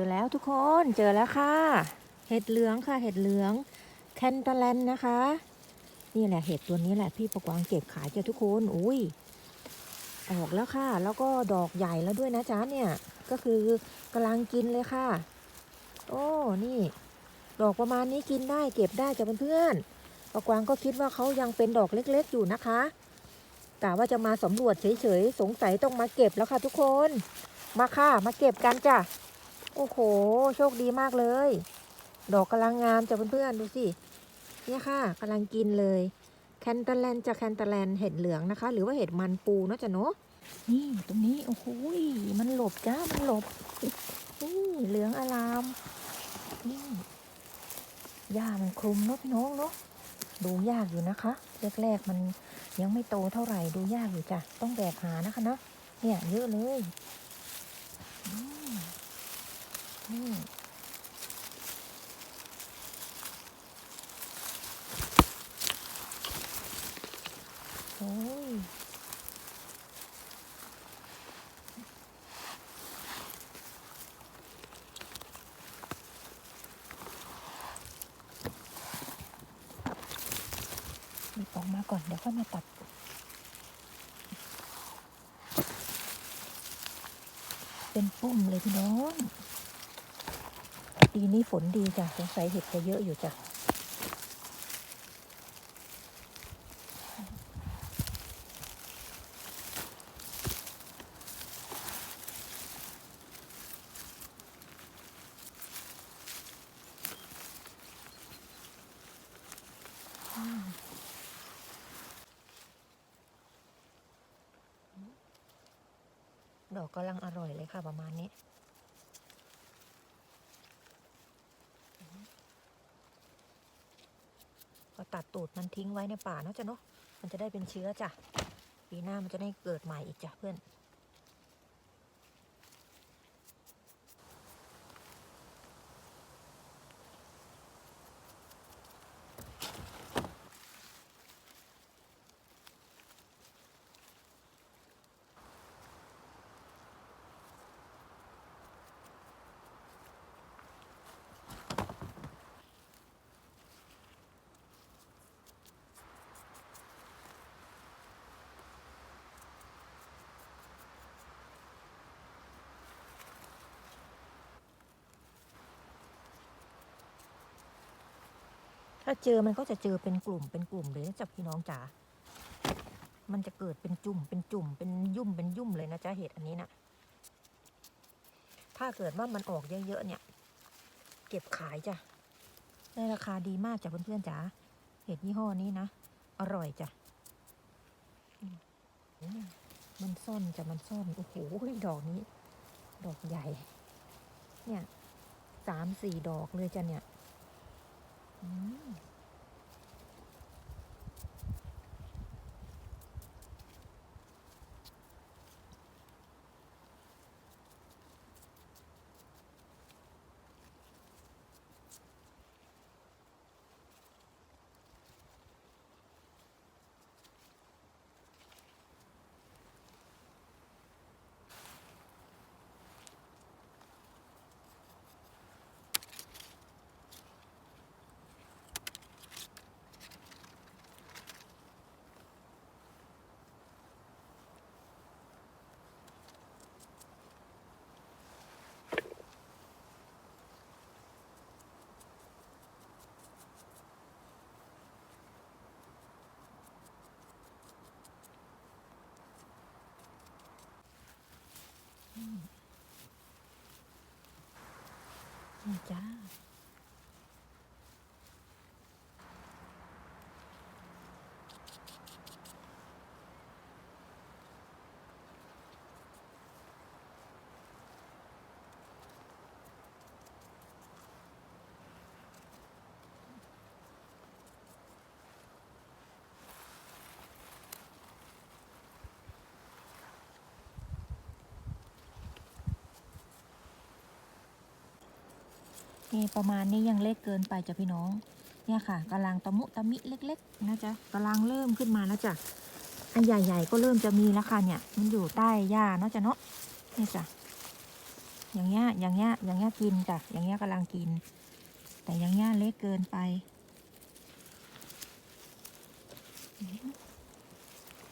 เจอแล้วทุกคนเจอแล้วค่ะ เห็ดเหลืองค่ะ เห็ดเหลืองแคนตาแลนนะคะ นี่แหละเห็ดตัวนี้แหละพี่ประกวางเก็บขายจ้ะทุกคนอุ้ยออกแล้วค่ะ แล้วก็ดอกใหญ่แล้วด้วยนะจ๊ะเนี่ยก็คือกำลังกินเลยค่ะ โอ้นี่ ดอกประมาณนี้กินได้เก็บได้จ้ะเพื่อนๆประกวางก็คิดว่าเขายังเป็นดอกเล็กๆอยู่นะคะกะว่าจะมาสำรวจเฉยๆสงสัยต้องมาเก็บแล้วค่ะ ทุกคน มาค่ะมาเก็บกันจ้ะ อ้โห โชคดีมากเลย ดอกกำลังงามจ้ะเพื่อนๆดูสิเนี่ยค่ะกำลังกินเลยแคนตาแลนจะแคนตาแลนเห็ดเหลืองนะคะ หรือว่าเห็ดมันปูเนาะจ้ะเนาะนี่ตรงนี้โอ้โหมันหลบจ้ามันหลบนี่เหลืองอลามนี่หญ้ามันคลุมเนาะพี่น้องเนาะดูยากอยู่นะคะแรกๆมันยังไม่โตเท่าไหร่ดูยากอยู่จ้ะต้องแบกหานะคะเนาะเนี่ยเยอะเลย โอ้ยหยิบออกมาก่อน เดี๋ยวค่อยมาตัดเป็นปุ่มเลยพี่น้อง ปีนี้ฝนดีจ้ะสงสัยเห็ดจะเยอะอยู่จ้ะดอกกำลังอร่อยเลยค่ะประมาณนี้ ตัดตูดมันทิ้งไว้ในป่าเนาะจ้ะเนาะมันจะได้เป็นเชื้อจ้ะปีหน้ามันจะได้เกิดใหม่อีกจ้ะเพื่อน ถ้าเจอมันก็จะเจอเป็นกลุ่มเป็นกลุ่มเลยนะจ๊ะพี่น้องจ๋า มันจะเกิดเป็นจุ่มเป็นจุ่มเป็นยุ่มเป็นยุ่มเลยนะจ๊ะเห็ดอันนี้นะถ้าเกิดว่ามันออกเยอะๆเนี่ย เก็บขายจ้ะได้ราคาดีมากจ้ะเพื่อนๆจ๋า เห็ดยี่ห้อนี้นะ อร่อยจ้ะมันซ่อนจ้ะมันซ่อน โอ้โหดอกนี้ ดอกใหญ่ เนี่ยสามสี่ดอกเลยจ้ะเนี่ย อื จ้า นี่ประมาณนี้ยังเล็กเกินไปจ้ะพี่น้อง เนี่ยค่ะกำลังตะมุตะมิเล็ก ๆ นะจ๊ะกำลังเริ่มขึ้นมาแล้วจ้ะอันใหญ่ ๆ ก็เริ่มจะมีแล้วค่ะเนี่ย มันอยู่ใต้หญ้าเนาะจ้ะเนาะนี่จ้ะอย่างเงี้ยอย่างเงี้ยอย่างเงี้ยกินจ้ะอย่างเงี้ยกำลังกิน แต่อย่างเงี้ยเล็กเกินไป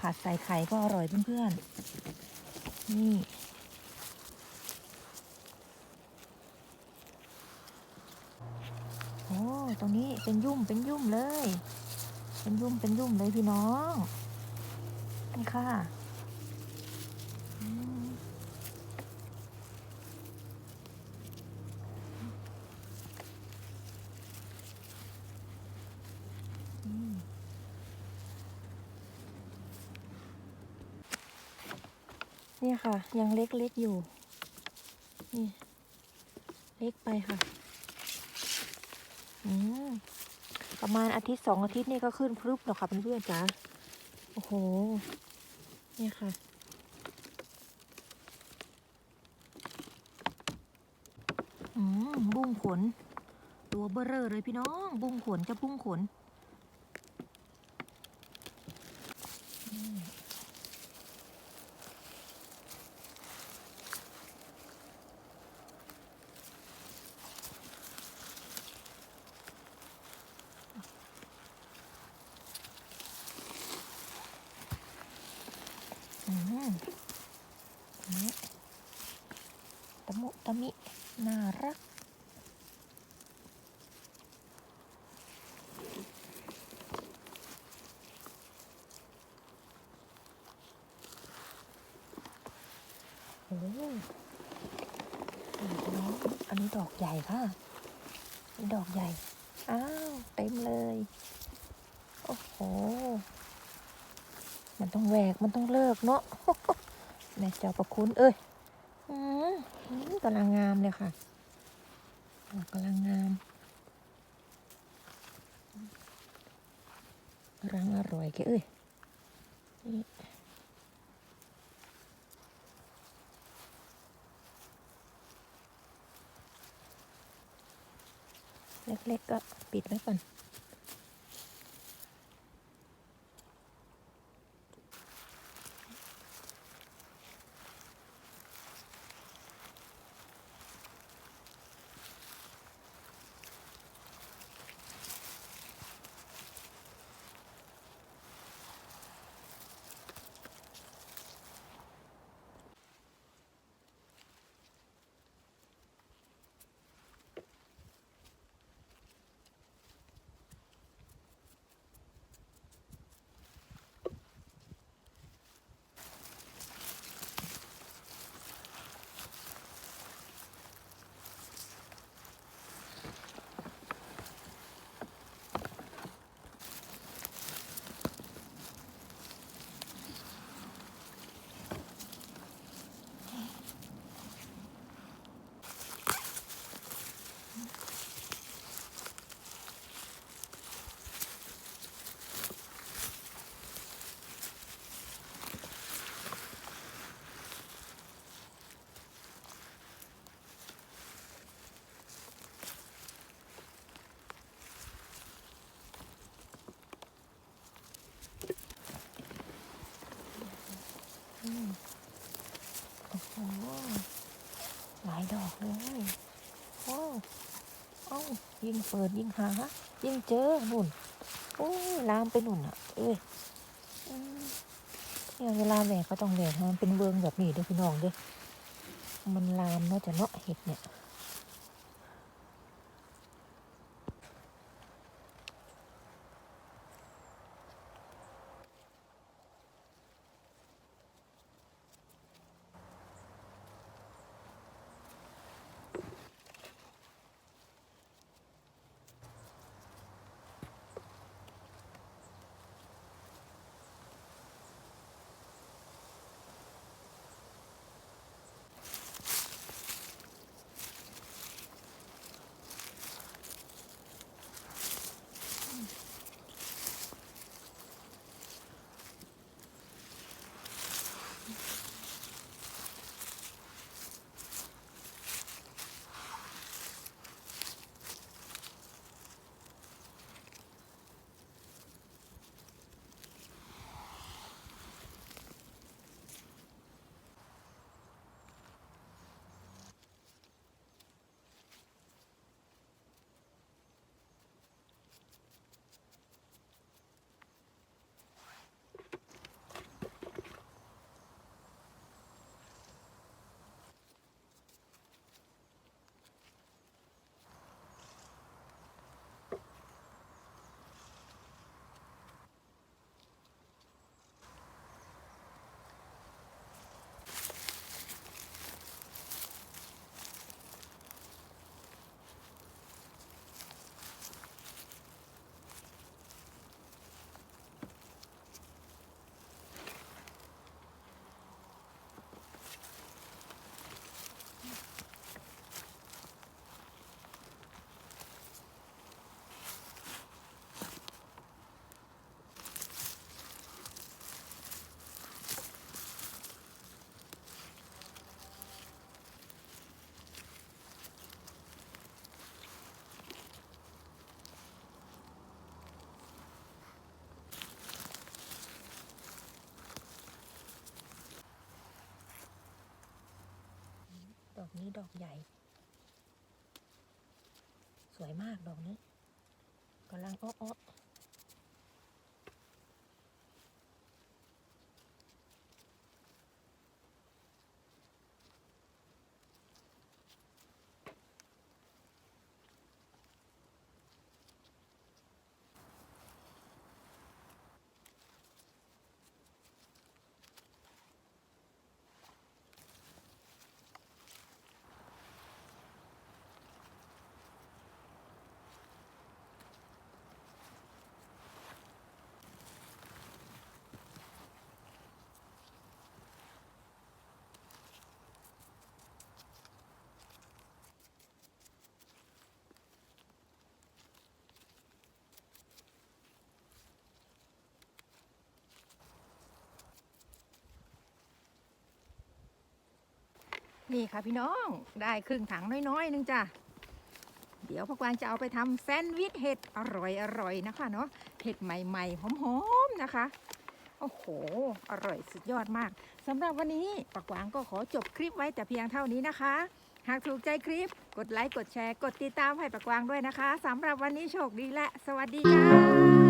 ผัดใส่ไข่ก็อร่อยเพื่อนๆนี่ โอ้ ตรงนี้เป็นยุ่มเป็นยุ่มเลย เป็นยุ่มเป็นยุ่มเลยพี่น้องนี่ค่ะนี่ค่ะ ยังเล็กๆอยู่ นี่ เล็กไปค่ะ ประมาณอาทิตย์สองอาทิตย์นี่ก็ขึ้นพรึบแล้วค่ะเพื่อนๆจ้าโอ้โห นี่ค่ะ อืมบุ้งขน ตัวเบ้อเร่อเลยพี่น้อง บุ้งขนจะบุ้งขน มุตมิ น่ารัก โอ้โหน้องอันนี้ดอกใหญ่ค่ะนี่ดอกใหญ่ อ้าว เต็มเลย โอ้โห มันต้องแหวก มันต้องเลิกเนาะแม่เจ้าประคุณเอ้ย กำลังงามเลยค่ะกำลังงามกำลังอร่อยแกเอ้ยนี่เล็กๆก็ปิดไว้ก่อน อืมโอ้โห หลายดอกเลยโอ้เอ้า ยิ่งเปิดยิ่งหา ยิ่งเจอนุ่น โอ้ลามไปนุ่นอะ เอ้ยอืมเนี่ยเวลาแหวกก็ต้องแหวกมันเป็นเวิงแบบนี้เด้อพี่น้องเด้อมันลามเนาะจะเนาะเห็ดเนี่ย อกนี้ดอกใหญ่ สวยมากดอกนี้กำลังอ้อๆ นี่ค่ะพี่น้องได้ครึ่งถังน้อยๆนึงจ้ะเดี๋ยวพวกวางจะเอาไปทำแซนด์วิชเห็ดอร่อยๆนะคะเนาะเห็ดใหม่ๆหอมๆนะคะ โอ้โห อร่อยสุดยอดมากสำหรับวันนี้ปักหวางก็ขอจบคลิปไว้แต่เพียงเท่านี้นะคะ หากถูกใจคลิป กดไลค์กดแชร์ กดติดตามให้ปักหวางด้วยนะคะสำหรับวันนี้โชคดีและ สวัสดีค่ะ